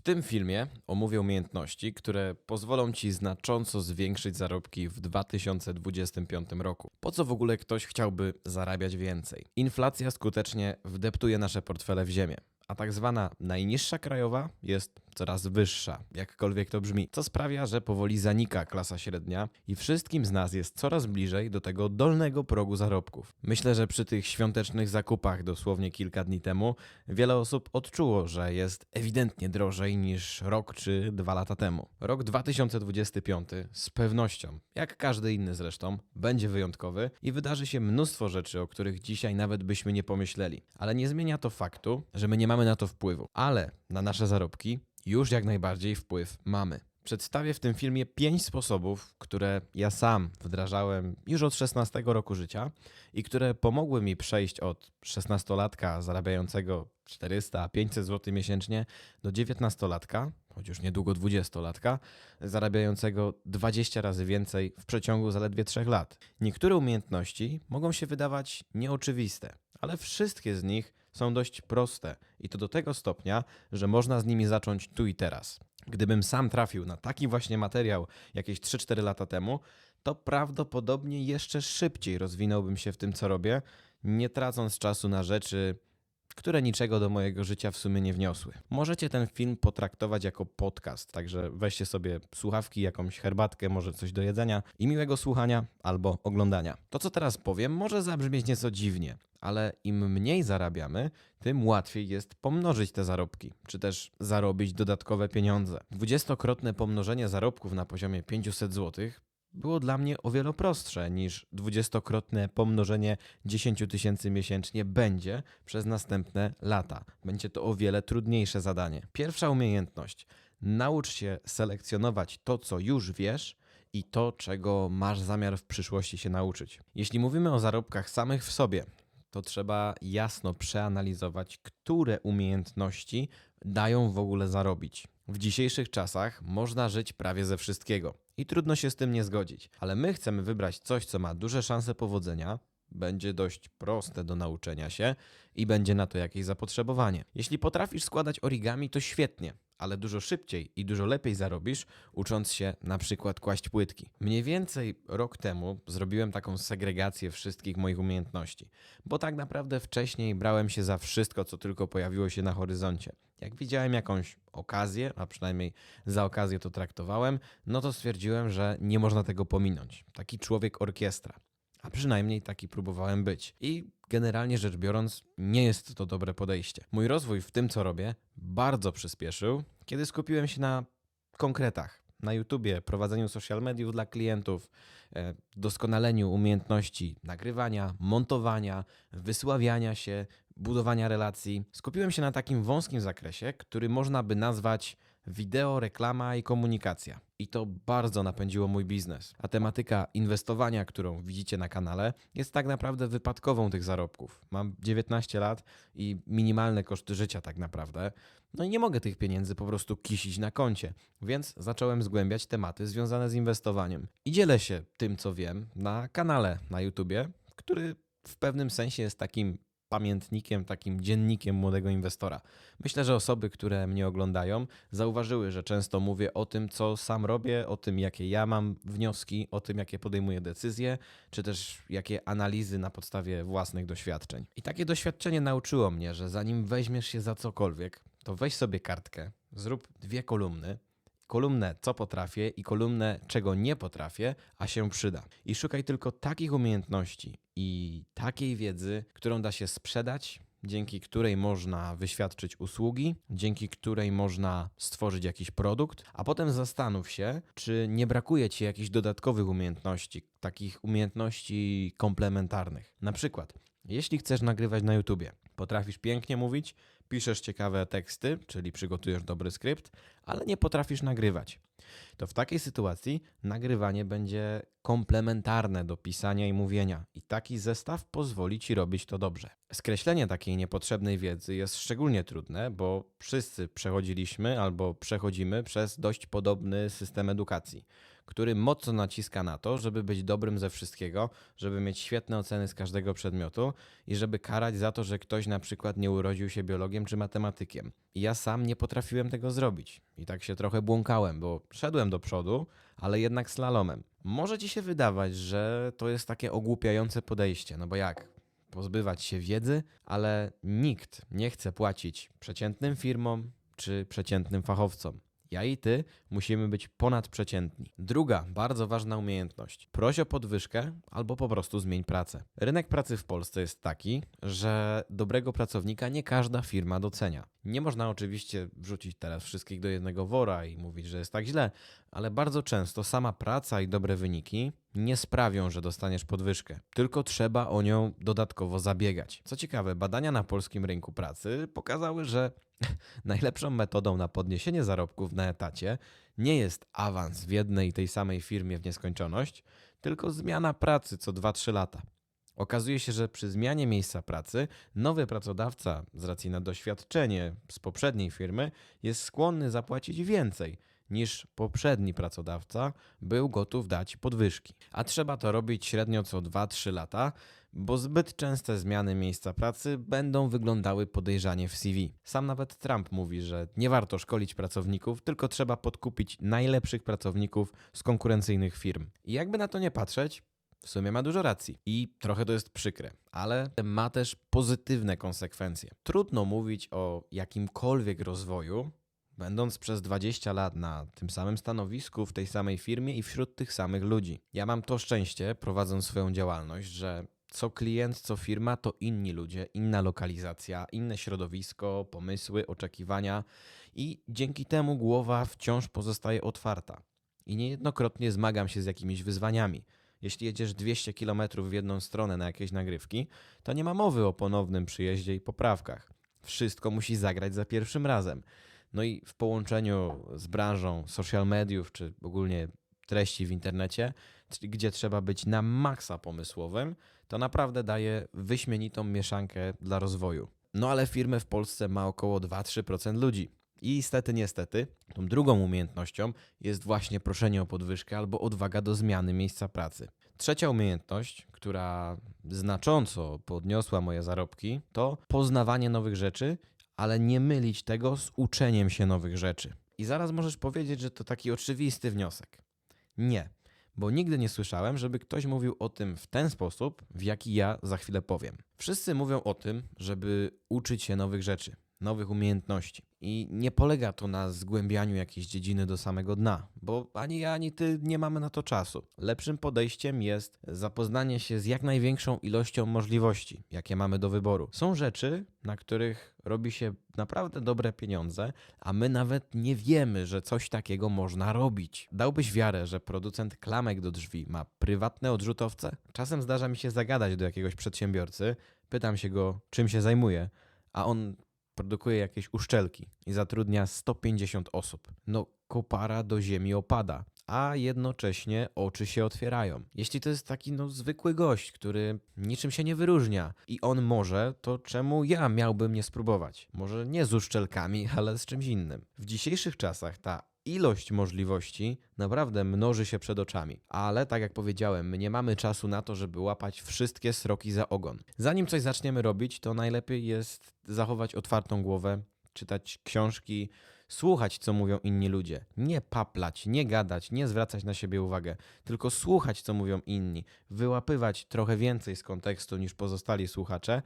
W tym filmie omówię umiejętności, które pozwolą Ci znacząco zwiększyć zarobki w 2025 roku. Po co w ogóle ktoś chciałby zarabiać więcej? Inflacja skutecznie wdeptuje nasze portfele w ziemię. A tak zwana najniższa krajowa jest coraz wyższa, jakkolwiek to brzmi, co sprawia, że powoli zanika klasa średnia i wszystkim z nas jest coraz bliżej do tego dolnego progu zarobków. Myślę, że przy tych świątecznych zakupach dosłownie kilka dni temu wiele osób odczuło, że jest ewidentnie drożej niż rok czy dwa lata temu. Rok 2025 z pewnością, jak każdy inny zresztą, będzie wyjątkowy i wydarzy się mnóstwo rzeczy, o których dzisiaj nawet byśmy nie pomyśleli. Ale nie zmienia to faktu, że my nie mamy na to wpływu. Ale na nasze zarobki już jak najbardziej wpływ mamy. Przedstawię w tym filmie pięć sposobów, które ja sam wdrażałem już od 16 roku życia i które pomogły mi przejść od 16-latka zarabiającego 400-500 zł miesięcznie do 19-latka, choć już niedługo 20-latka, zarabiającego 20 razy więcej w przeciągu zaledwie 3 lat. Niektóre umiejętności mogą się wydawać nieoczywiste, ale wszystkie z nich są dość proste i to do tego stopnia, że można z nimi zacząć tu i teraz. Gdybym sam trafił na taki właśnie materiał jakieś 3-4 lata temu, to prawdopodobnie jeszcze szybciej rozwinąłbym się w tym, co robię, nie tracąc czasu na rzeczy, które niczego do mojego życia w sumie nie wniosły. Możecie ten film potraktować jako podcast, także weźcie sobie słuchawki, jakąś herbatkę, może coś do jedzenia i miłego słuchania albo oglądania. To, co teraz powiem, może zabrzmieć nieco dziwnie, ale im mniej zarabiamy, tym łatwiej jest pomnożyć te zarobki, czy też zarobić dodatkowe pieniądze. Dwudziestokrotne pomnożenie zarobków na poziomie 500 zł było dla mnie o wiele prostsze niż dwudziestokrotne pomnożenie 10 tysięcy miesięcznie będzie przez następne lata. Będzie to o wiele trudniejsze zadanie. Pierwsza umiejętność. Naucz się selekcjonować to, co już wiesz i to, czego masz zamiar w przyszłości się nauczyć. Jeśli mówimy o zarobkach samych w sobie, to trzeba jasno przeanalizować, które umiejętności dają w ogóle zarobić. W dzisiejszych czasach można żyć prawie ze wszystkiego i trudno się z tym nie zgodzić, ale my chcemy wybrać coś, co ma duże szanse powodzenia, będzie dość proste do nauczenia się i będzie na to jakieś zapotrzebowanie. Jeśli potrafisz składać origami, to świetnie, ale dużo szybciej i dużo lepiej zarobisz, ucząc się na przykład kłaść płytki. Mniej więcej rok temu zrobiłem taką segregację wszystkich moich umiejętności, bo tak naprawdę wcześniej brałem się za wszystko, co tylko pojawiło się na horyzoncie. Jak widziałem jakąś okazję, a przynajmniej za okazję to traktowałem, no to stwierdziłem, że nie można tego pominąć. Taki człowiek orkiestra. A przynajmniej taki próbowałem być. I generalnie rzecz biorąc, nie jest to dobre podejście. Mój rozwój w tym, co robię, bardzo przyspieszył, kiedy skupiłem się na konkretach. Na YouTubie, prowadzeniu social mediów dla klientów, e, doskonaleniu umiejętności nagrywania, montowania, wysławiania się, budowania relacji. Skupiłem się na takim wąskim zakresie, który można by nazwać wideo, reklama i komunikacja. I to bardzo napędziło mój biznes. A tematyka inwestowania, którą widzicie na kanale, jest tak naprawdę wypadkową tych zarobków. Mam 19 lat i minimalne koszty życia tak naprawdę. No i nie mogę tych pieniędzy po prostu kisić na koncie, więc zacząłem zgłębiać tematy związane z inwestowaniem. I dzielę się tym, co wiem na kanale na YouTubie, który w pewnym sensie jest takim pamiętnikiem, takim dziennikiem młodego inwestora. Myślę, że osoby, które mnie oglądają, zauważyły, że często mówię o tym, co sam robię, o tym, jakie ja mam wnioski, o tym, jakie podejmuję decyzje, czy też jakie analizy na podstawie własnych doświadczeń. I takie doświadczenie nauczyło mnie, że zanim weźmiesz się za cokolwiek, to weź sobie kartkę, zrób dwie kolumny, kolumnę co potrafię i kolumnę czego nie potrafię, a się przyda. I szukaj tylko takich umiejętności i takiej wiedzy, którą da się sprzedać, dzięki której można wyświadczyć usługi, dzięki której można stworzyć jakiś produkt, a potem zastanów się, czy nie brakuje ci jakichś dodatkowych umiejętności, takich umiejętności komplementarnych. Na przykład, jeśli chcesz nagrywać na YouTubie, potrafisz pięknie mówić, piszesz ciekawe teksty, czyli przygotujesz dobry skrypt, ale nie potrafisz nagrywać. To w takiej sytuacji nagrywanie będzie komplementarne do pisania i mówienia, i taki zestaw pozwoli ci robić to dobrze. Skreślenie takiej niepotrzebnej wiedzy jest szczególnie trudne, bo wszyscy przechodziliśmy albo przechodzimy przez dość podobny system edukacji który mocno naciska na to, żeby być dobrym ze wszystkiego, żeby mieć świetne oceny z każdego przedmiotu i żeby karać za to, że ktoś na przykład nie urodził się biologiem czy matematykiem. I ja sam nie potrafiłem tego zrobić. I tak się trochę błąkałem, bo szedłem do przodu, ale jednak slalomem. Może ci się wydawać, że to jest takie ogłupiające podejście, no bo jak? Pozbywać się wiedzy, ale nikt nie chce płacić przeciętnym firmom czy przeciętnym fachowcom. Ja i ty musimy być ponadprzeciętni. Druga bardzo ważna umiejętność. Proś o podwyżkę albo po prostu zmień pracę. Rynek pracy w Polsce jest taki, że dobrego pracownika nie każda firma docenia. Nie można oczywiście wrzucić teraz wszystkich do jednego wora i mówić, że jest tak źle, ale bardzo często sama praca i dobre wyniki nie sprawią, że dostaniesz podwyżkę, tylko trzeba o nią dodatkowo zabiegać. Co ciekawe, badania na polskim rynku pracy pokazały, że najlepszą metodą na podniesienie zarobków na etacie nie jest awans w jednej i tej samej firmie w nieskończoność, tylko zmiana pracy co 2-3 lata. Okazuje się, że przy zmianie miejsca pracy nowy pracodawca, z racji na doświadczenie z poprzedniej firmy, jest skłonny zapłacić więcej niż poprzedni pracodawca był gotów dać podwyżki. A trzeba to robić średnio co 2-3 lata, bo zbyt częste zmiany miejsca pracy będą wyglądały podejrzanie w CV. Sam nawet Trump mówi, że nie warto szkolić pracowników, tylko trzeba podkupić najlepszych pracowników z konkurencyjnych firm. I jakby na to nie patrzeć, w sumie ma dużo racji i trochę to jest przykre, ale ma też pozytywne konsekwencje. Trudno mówić o jakimkolwiek rozwoju, będąc przez 20 lat na tym samym stanowisku, w tej samej firmie i wśród tych samych ludzi. Ja mam to szczęście, prowadząc swoją działalność, że co klient, co firma, to inni ludzie, inna lokalizacja, inne środowisko, pomysły, oczekiwania i dzięki temu głowa wciąż pozostaje otwarta. I niejednokrotnie zmagam się z jakimiś wyzwaniami. Jeśli jedziesz 200 km w jedną stronę na jakieś nagrywki, to nie ma mowy o ponownym przyjeździe i poprawkach. Wszystko musi zagrać za pierwszym razem. No i w połączeniu z branżą social mediów, czy ogólnie treści w internecie, gdzie trzeba być na maksa pomysłowym, to naprawdę daje wyśmienitą mieszankę dla rozwoju. No ale firmę w Polsce ma około 2-3% ludzi. I niestety, niestety, tą drugą umiejętnością jest właśnie proszenie o podwyżkę albo odwaga do zmiany miejsca pracy. Trzecia umiejętność, która znacząco podniosła moje zarobki, to poznawanie nowych rzeczy, ale nie mylić tego z uczeniem się nowych rzeczy. I zaraz możesz powiedzieć, że to taki oczywisty wniosek. Nie bo nigdy nie słyszałem, żeby ktoś mówił o tym w ten sposób, w jaki ja za chwilę powiem. Wszyscy mówią o tym, żeby uczyć się nowych rzeczy, nowych umiejętności. I nie polega to na zgłębianiu jakiejś dziedziny do samego dna, bo ani ja, ani ty nie mamy na to czasu. Lepszym podejściem jest zapoznanie się z jak największą ilością możliwości, jakie mamy do wyboru. Są rzeczy, na których robi się naprawdę dobre pieniądze, a my nawet nie wiemy, że coś takiego można robić. Dałbyś wiarę, że producent klamek do drzwi ma prywatne odrzutowce? Czasem zdarza mi się zagadać do jakiegoś przedsiębiorcy, pytam się go, czym się zajmuje, a on produkuje jakieś uszczelki i zatrudnia 150 osób. No, kopara do ziemi opada, a jednocześnie oczy się otwierają. Jeśli to jest taki no, zwykły gość, który niczym się nie wyróżnia i on może, to czemu ja miałbym nie spróbować? Może nie z uszczelkami, ale z czymś innym. W dzisiejszych czasach ta ilość możliwości naprawdę mnoży się przed oczami. Ale tak jak powiedziałem, nie mamy czasu na to, żeby łapać wszystkie sroki za ogon. Zanim coś zaczniemy robić, to najlepiej jest zachować otwartą głowę, czytać książki, słuchać, co mówią inni ludzie. Nie paplać, nie gadać, nie zwracać na siebie uwagę, tylko słuchać, co mówią inni, wyłapywać trochę więcej z kontekstu niż pozostali słuchacze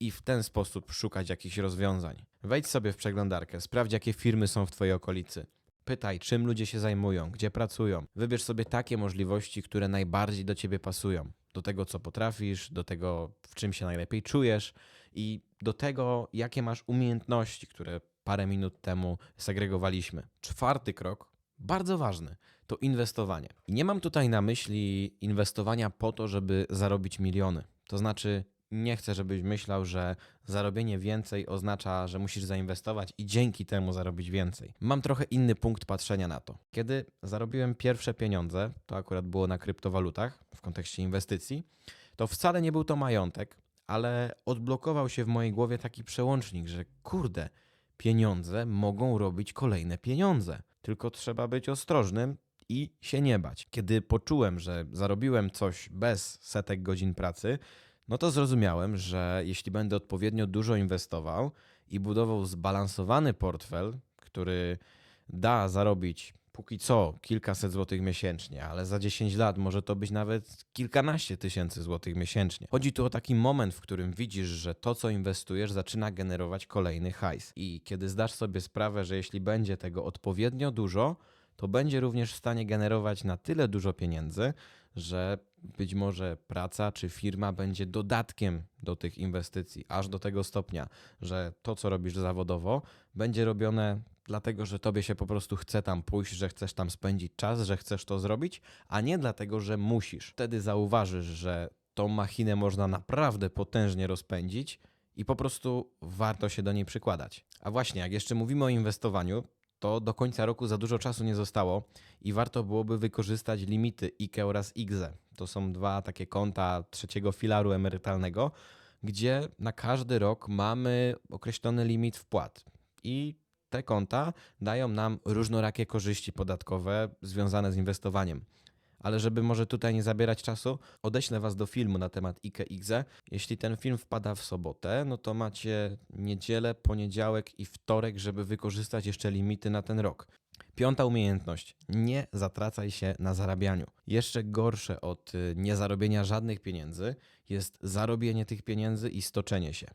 i w ten sposób szukać jakichś rozwiązań. Wejdź sobie w przeglądarkę, sprawdź, jakie firmy są w Twojej okolicy. Pytaj, czym ludzie się zajmują, gdzie pracują. Wybierz sobie takie możliwości, które najbardziej do ciebie pasują. Do tego, co potrafisz, do tego, w czym się najlepiej czujesz i do tego, jakie masz umiejętności, które parę minut temu segregowaliśmy. Czwarty krok, bardzo ważny, to inwestowanie. I nie mam tutaj na myśli inwestowania po to, żeby zarobić miliony. To znaczy, nie chcę, żebyś myślał, że zarobienie więcej oznacza, że musisz zainwestować i dzięki temu zarobić więcej. Mam trochę inny punkt patrzenia na to. Kiedy zarobiłem pierwsze pieniądze, to akurat było na kryptowalutach w kontekście inwestycji, to wcale nie był to majątek, ale odblokował się w mojej głowie taki przełącznik, że kurde, pieniądze mogą robić kolejne pieniądze. Tylko trzeba być ostrożnym i się nie bać. Kiedy poczułem, że zarobiłem coś bez setek godzin pracy, no to zrozumiałem, że jeśli będę odpowiednio dużo inwestował i budował zbalansowany portfel, który da zarobić póki co kilkaset złotych miesięcznie, ale za 10 lat może to być nawet kilkanaście tysięcy złotych miesięcznie. Chodzi tu o taki moment, w którym widzisz, że to, co inwestujesz, zaczyna generować kolejny hajs. I kiedy zdasz sobie sprawę, że jeśli będzie tego odpowiednio dużo, to będzie również w stanie generować na tyle dużo pieniędzy, że być może praca czy firma będzie dodatkiem do tych inwestycji, aż do tego stopnia, że to, co robisz zawodowo, będzie robione dlatego, że tobie się po prostu chce tam pójść, że chcesz tam spędzić czas, że chcesz to zrobić, a nie dlatego, że musisz. Wtedy zauważysz, że tą machinę można naprawdę potężnie rozpędzić i po prostu warto się do niej przykładać. A właśnie, jak jeszcze mówimy o inwestowaniu, to do końca roku za dużo czasu nie zostało i warto byłoby wykorzystać limity IKE oraz IGZE. To są dwa takie konta trzeciego filaru emerytalnego, gdzie na każdy rok mamy określony limit wpłat. I te konta dają nam różnorakie korzyści podatkowe związane z inwestowaniem. Ale żeby może tutaj nie zabierać czasu, odeślę Was do filmu na temat IKE-IGZE. Jeśli ten film wpada w sobotę, no to macie niedzielę, poniedziałek i wtorek, żeby wykorzystać jeszcze limity na ten rok. Piąta umiejętność. Nie zatracaj się na zarabianiu. Jeszcze gorsze od y, niezarobienia żadnych pieniędzy jest zarobienie tych pieniędzy i stoczenie się.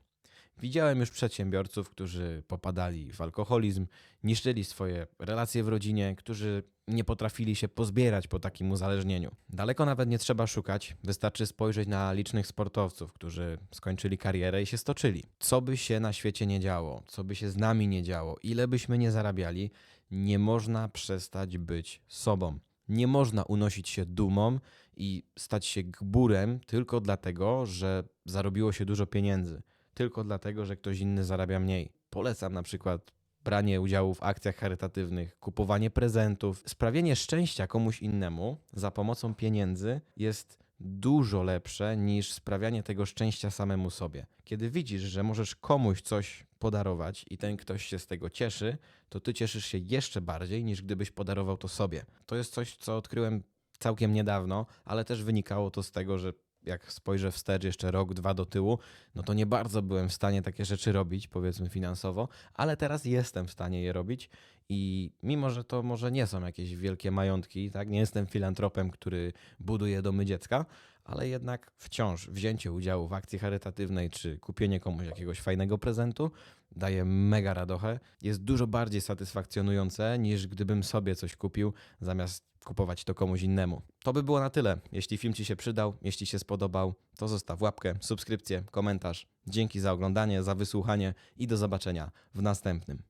Widziałem już przedsiębiorców, którzy popadali w alkoholizm, niszczyli swoje relacje w rodzinie, którzy nie potrafili się pozbierać po takim uzależnieniu. Daleko nawet nie trzeba szukać, wystarczy spojrzeć na licznych sportowców, którzy skończyli karierę i się stoczyli. Co by się na świecie nie działo, co by się z nami nie działo, ile byśmy nie zarabiali, nie można przestać być sobą. Nie można unosić się dumą i stać się gburem tylko dlatego, że zarobiło się dużo pieniędzy tylko dlatego, że ktoś inny zarabia mniej. Polecam na przykład branie udziału w akcjach charytatywnych, kupowanie prezentów, sprawienie szczęścia komuś innemu za pomocą pieniędzy jest dużo lepsze niż sprawianie tego szczęścia samemu sobie. Kiedy widzisz, że możesz komuś coś podarować i ten ktoś się z tego cieszy, to ty cieszysz się jeszcze bardziej niż gdybyś podarował to sobie. To jest coś, co odkryłem całkiem niedawno, ale też wynikało to z tego, że jak spojrzę wstecz jeszcze rok, dwa do tyłu, no to nie bardzo byłem w stanie takie rzeczy robić, powiedzmy finansowo, ale teraz jestem w stanie je robić i mimo, że to może nie są jakieś wielkie majątki, tak, nie jestem filantropem, który buduje domy dziecka, ale jednak wciąż wzięcie udziału w akcji charytatywnej czy kupienie komuś jakiegoś fajnego prezentu daje mega radochę. Jest dużo bardziej satysfakcjonujące niż gdybym sobie coś kupił zamiast kupować to komuś innemu. To by było na tyle. Jeśli film Ci się przydał, jeśli się spodobał, to zostaw łapkę, subskrypcję, komentarz. Dzięki za oglądanie, za wysłuchanie i do zobaczenia w następnym.